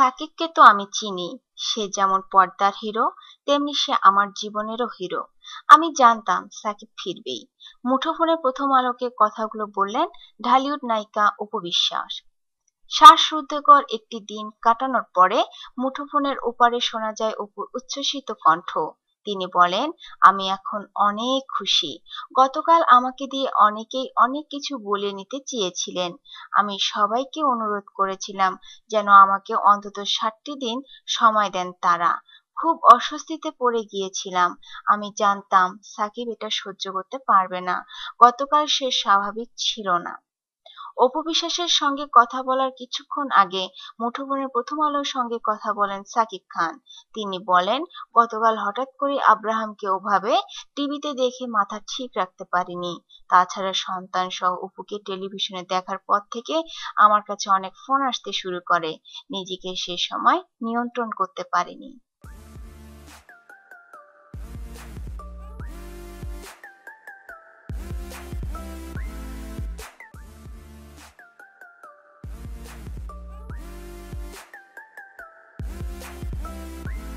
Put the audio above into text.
সাকিবকে তো আমি চিনি। সে যেমন পর্দার হিরো, তেমনি সে আমার জীবনেরও হিরো। আমি জানতাম সাকিব ফিরবেই। মুঠোফোনে প্রথম আলোকে কথাগুলো বললেন ঢালিউড নায়িকা উপবিশ্বাস শ্বাসরুদ্ধকর একটি দিন কাটানোর পরে মুঠোফোনের ওপারে শোনা যায় অপুর উচ্ছ্বসিত কণ্ঠ। তিনি বলেন, আমি এখন অনেক খুশি। গতকাল আমাকে দিয়ে অনেকেই অনেক কিছু বলে নিতে চেয়েছিলেন। আমি সবাইকে অনুরোধ করেছিলাম যেন আমাকে অন্তত ষাটটি দিন সময় দেন তারা। খুব অস্বস্তিতে পড়ে গিয়েছিলাম। আমি জানতাম সাকিব এটা সহ্য করতে পারবে না। গতকাল সে স্বাভাবিক ছিল না। অপবিশ্বাসের সঙ্গে কথা বলার কিছুক্ষণ আগে মুঠোফোনের প্রথম আলোর সঙ্গে কথা বলেন সাকিব খান। তিনি বলেন, গতকাল হঠাৎ করে আব্রাহামকে ওভাবে টিভিতে দেখে মাথা ঠিক রাখতে পারিনি। তাছাড়া সন্তান সহ অপুকে টেলিভিশনে দেখার পর থেকে আমার কাছে অনেক ফোন আসতে শুরু করে। নিজেকে সে সময় নিয়ন্ত্রণ করতে পারিনি। うん。